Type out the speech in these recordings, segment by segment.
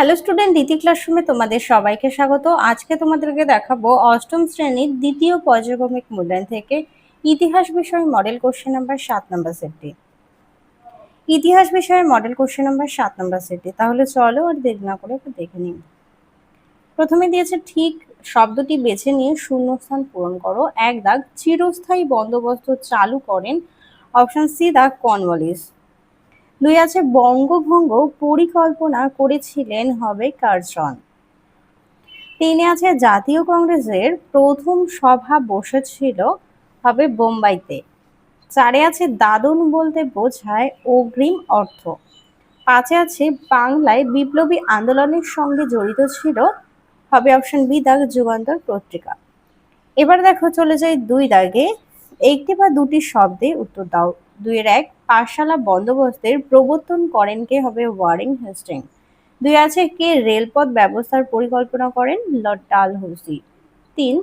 Hello student দ্বিতীয় ক্লাসরুমে তোমাদের সবাইকে স্বাগত। আজকে তোমাদেরকে দেখাবো অষ্টম শ্রেণির দ্বিতীয় পর্যায়ক্রমিক মূল্যায়ন থেকে ইতিহাস বিষয় মডেল কোশ্চেন নাম্বার সাত নাম্বার সেটটি ইতিহাস বিষয়ের মডেল কোশ্চেন নাম্বার সাত নাম্বার সেটটি তাহলে চলো আর দেরি না করে একটু দেখে নিই। প্রথমে দিয়েছে ঠিক শব্দটি বেছে নিয়ে শূন্যস্থান পূরণ করো। এক দাগ চিরস্থায়ী বন্দোবস্ত চালু করেন অপশন সি দাগ কনওয়ালিস দুই আছে বঙ্গভঙ্গ পরিকল্পনা করেছিলেন হবে কার্জন। তিনে আছে জাতীয় কংগ্রেসের প্রথম সভা বসেছিল হবে বোম্বাইতে। চারে আছে দাদন বলতে বোঝায় অগ্রিম অর্থ। পাঁচে আছে বাংলায় বিপ্লবী আন্দোলনের সঙ্গে জড়িত ছিল হবে অপশন বি, দাগ যুগান্তর পত্রিকা। এবার দেখো চলে যাই দুই দাগে। একটি বা দুটি শব্দে উত্তর দাও। দুইয়ের এক পাঠশালা বন্দোবস্তের প্রবর্তন করেন কে হবে ওয়ারিং হেস্টিং। দুই আছে কে রেলপথ ব্যবস্থার পরিকল্পনা করেন লর্ড ডালহৌসি। তিন,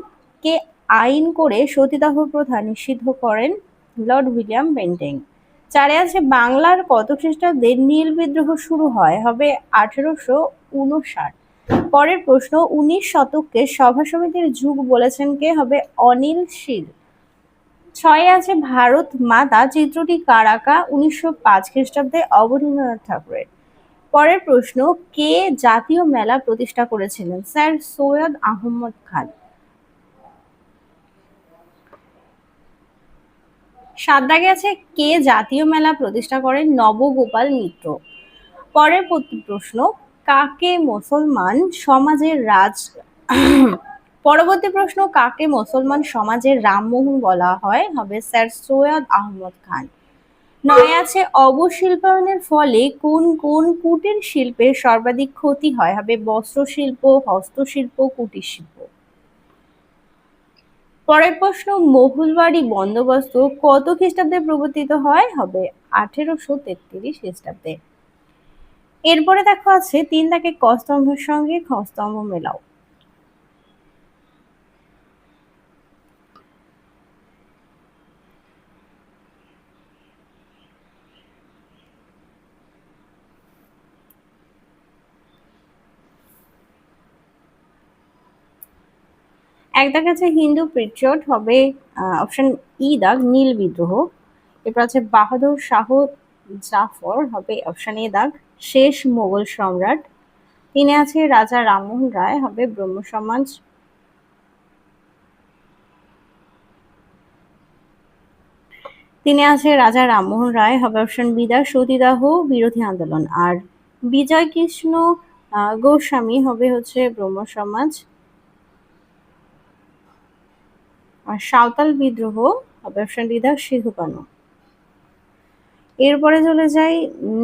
কে আইন করে সতীদাহ প্রথা নিষিদ্ধ করেন লর্ড উইলিয়াম বেন্টিং। চারে আছে বাংলার কত খ্রিস্টাব্দে নীল বিদ্রোহ শুরু হয় হবে আঠেরোশো উনষাট। পরের প্রশ্ন, উনিশ শতককে সভা সমিতির যুগ বলেছেন কে হবে অনিল শীল। ছয়ে আছে ভারত মাতা চিত্রটি কার আঁকা? উনিশশো পাঁচ খ্রিস্টাব্দে অবনীন্দ্রনাথ ঠাকুরের। পরের প্রশ্ন, কে জাতীয় মেলা প্রতিষ্ঠা করেছিলেন? স্যার সৈয়দ আহমদ খান। সাত দাগে আছে, কে জাতীয় মেলা প্রতিষ্ঠা করেন? নবগোপাল মিত্র। পরের প্রশ্ন, কাকে মুসলমান সমাজের রাজ পরবর্তী প্রশ্ন, কাকে মুসলমান সমাজের রামমোহন বলা হয়? হবে স্যার সৈয়দ আহমদ খান। নয় আছে, অবশিল্পায়নের ফলে কোন কোন কুটির শিল্পের সর্বাধিক ক্ষতি হয়? হবে বস্ত্র শিল্প হস্তশিল্প, কুটির শিল্প। পরের প্রশ্ন, মহুলবাড়ি বন্দোবস্ত কত খ্রিস্টাব্দে প্রবর্তিত হয়? হবে আঠেরোশো তেত্রিশ খ্রিস্টাব্দে। এরপরে দেখো আছে, তিন তাকে কস্তম্ভের সঙ্গে খস্তম্ভ মেলাও। এক দাগ আছে হিন্দু প্রিচট হবে অপশন ই দাগ, নীল বিদ্রোহ। এরপর আছে বাহাদুর শাহ জাফর, হবে অপশন এ দাগ, শেষ মোগল সম্রাট। তিনে আছে রাজা রামমোহন রায়, হবে ব্রহ্ম সমাজ। তিনি আছে রাজা রামমোহন রায়, হবে অপশন বিদা সতীদাহ, বিরোধী আন্দোলন। আর বিজয় কৃষ্ণ গোস্বামী, হবে হচ্ছে ব্রহ্ম সমাজ। আর সাঁওতাল বিদ্রোহ অপশন দ্বিধা সিধুকানু এরপরে চলে যাই,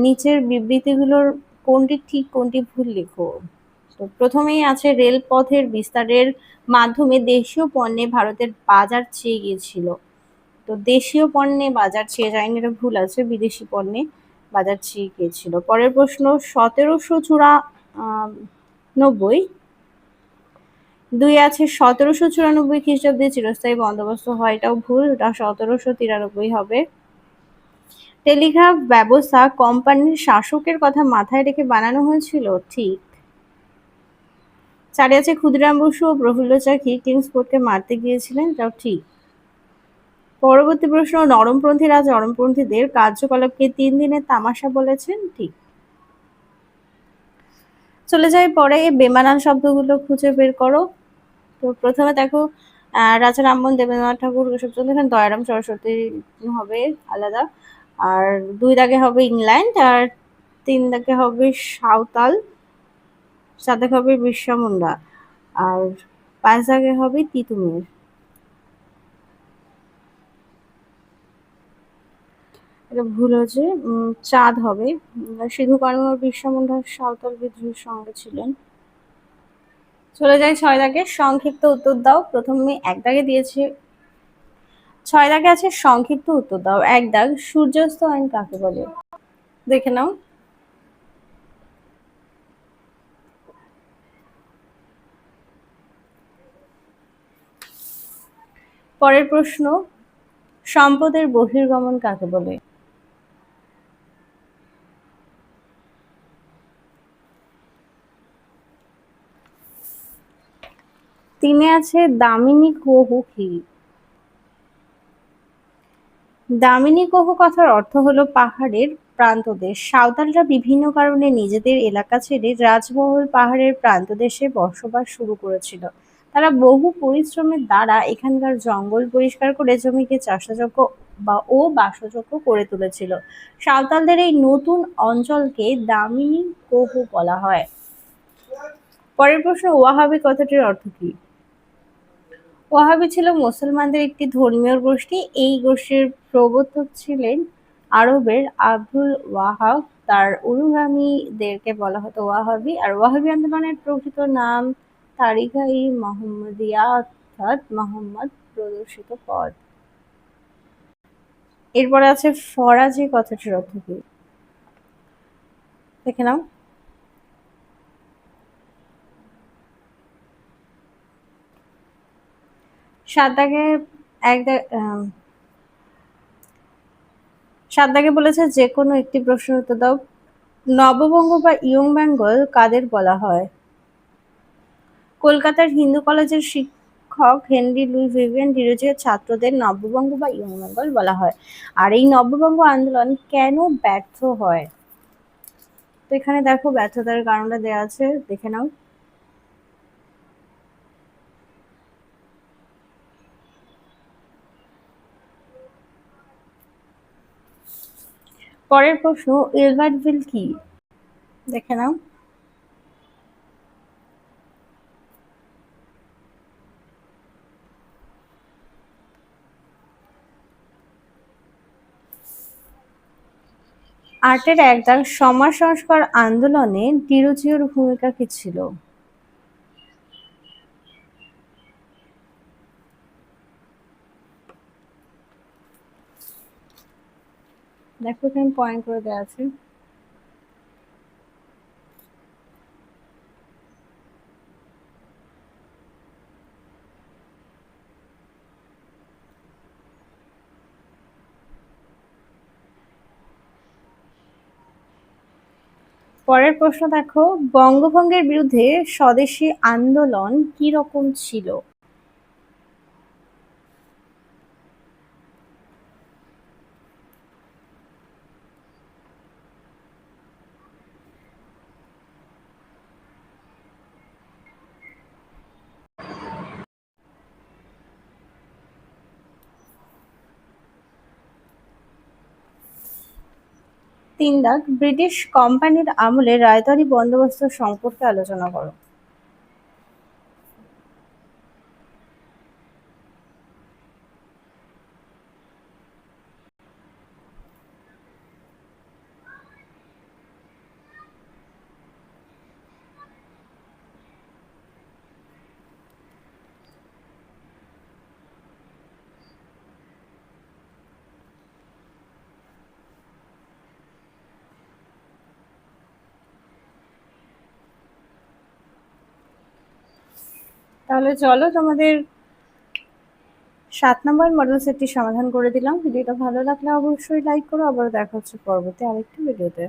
নিচের বিবৃতিগুলোর কোনটি ঠিক, কোনটি ভুল লিখো। তো প্রথমেই আছে, রেলপথের বিস্তারের মাধ্যমে দেশীয় পণ্যে ভারতের বাজার চেয়ে গিয়েছিল। তো দেশীয় পণ্যে বাজার চেয়ে যায়নি, এটা ভুল আছে, বিদেশি পণ্যে বাজার চেয়ে গিয়েছিল। পরের প্রশ্ন, সতেরোশো চূড়া নব্বই দুই আছে সতেরোশো চুরানব্বই খ্রিস্টাব্দে চিরস্থায়ী বন্দোবস্ত হয়, এটাও ভুল, ওটা সতেরোশো তিরানব্বই হবে। টেলিগ্রাফ ব্যবস্থা কোম্পানির শাসকের কথা মাথায় রেখে বানানো হয়েছিল, ঠিক। চারে আছে ক্ষুদিরাম বসু ও প্রফুল্ল চাকি কিংসপোর্টকে মারতে গিয়েছিলেন এটাও ঠিক। পরবর্তী প্রশ্ন নরমপন্থী রাজ নরমপন্থীদের কার্যকলাপকে তিন দিনের তামাশা বলেছেন, ঠিক। চলে যাই পরে, বেমানান শব্দগুলো খুঁজে বের করো। তো প্রথমে দেখো রাজা রামমোহন দেবেন্দ্রনাথ ঠাকুর এখানে দয়ারাম, সরস্বতী হবে আলাদা। আর দুই দাগে হবে ইংল্যান্ড, আর তিন দাগে হবে সাঁওতাল, চার দাগে হবে বিরসা মুন্ডা, আর পাঁচ দাগে হবে তিতুমির। এটা ভুল হচ্ছে চাঁদ হবে। সিধু কানু আর সাঁওতাল বিদ্রোহের সঙ্গে ছিলেন। চলে যাই ছয় দাগে। সংক্ষিপ্ত উত্তর দাও। প্রথমে এক দাগে দিয়েছে। ছয় দাগে আছে সংক্ষিপ্ত উত্তর দাও। এক দাগ, সূর্যাস্ত আইন কাকে বলে? দেখে নাও। পরের প্রশ্ন, সম্পদের বহির্গমন কাকে বলে? তিনে আছে দামিনী কহু কি? দামিনী কহু কথার অর্থ হলো পাহাড়ের প্রান্তদেশ। সাঁওতালরা বিভিন্ন কারণে নিজেদের এলাকা ছেড়ে রাজমহল পাহাড়ের প্রান্তদেশে বসবাস শুরু করেছিল। তারা বহু পরিশ্রমের দ্বারা এখানকার জঙ্গল পরিষ্কার করে জমিকে চাষাযোগ্য বা ও বাসযোগ্য করে তুলেছিল। সাঁওতালদের এই নতুন অঞ্চলকে দামিনী কহু বলা হয়। পরের প্রশ্ন ওয়াহাবি কথাটির অর্থ কি? ওয়াহাবি ছিল মুসলমানদের একটি ধর্মীয় গোষ্ঠী। এই গোষ্ঠীর প্রবর্তক ছিলেন আরবের আব্দুল ওয়াহাব। তার অনুগামীদেরকে বলা হতো ওয়াহাবি। আর ওয়াহাবি আন্দোলনের প্রকৃত নাম তারিখাই মোহাম্মদিয়া, অর্থাৎ মোহাম্মদ প্রদর্শিত পদ। এরপরে আছে ফরাজি কথাটির অর্থ কি? দেখে নাও। সাত দাগে এক সাত বলেছে যে কোনো একটি প্রশ্নের উত্তর দাও। নববঙ্গ বা ইয়ং বেঙ্গল কাদের বলা হয়? কলকাতার হিন্দু কলেজের শিক্ষক হেনরি লুই ভিভিয়ান ডিরোজিওর ছাত্রদের নববঙ্গ বা ইয়ং বেঙ্গল বলা হয়। আর এই নববঙ্গ আন্দোলন কেন ব্যর্থ হয়? তো এখানে দেখো ব্যর্থতার কারণটা দেওয়া আছে, দেখে নাও। পরের প্রশ্ন এলবার্টভিল কি? দেখে নাও। আটের এক দাগ সমাজ সংস্কার আন্দোলনে ডিরোজিওর ভূমিকা কি ছিল? দেখো এখানে পয়েন্ট করে দেওয়া আছে। পরের প্রশ্ন দেখো, বঙ্গভঙ্গের বিরুদ্ধে স্বদেশী আন্দোলন কি রকম ছিল? তিন দাগ ব্রিটিশ কোম্পানির আমলে রায়তারি বন্দোবস্ত সম্পর্কে আলোচনা করো। তাহলে চলো তোমাদের সাত নম্বর মডেল সেটটি সমাধান করে দিলাম। ভিডিওটা ভালো লাগলে অবশ্যই লাইক করো। আবার দেখা হচ্ছে পরবর্তী আরেকটি ভিডিওতে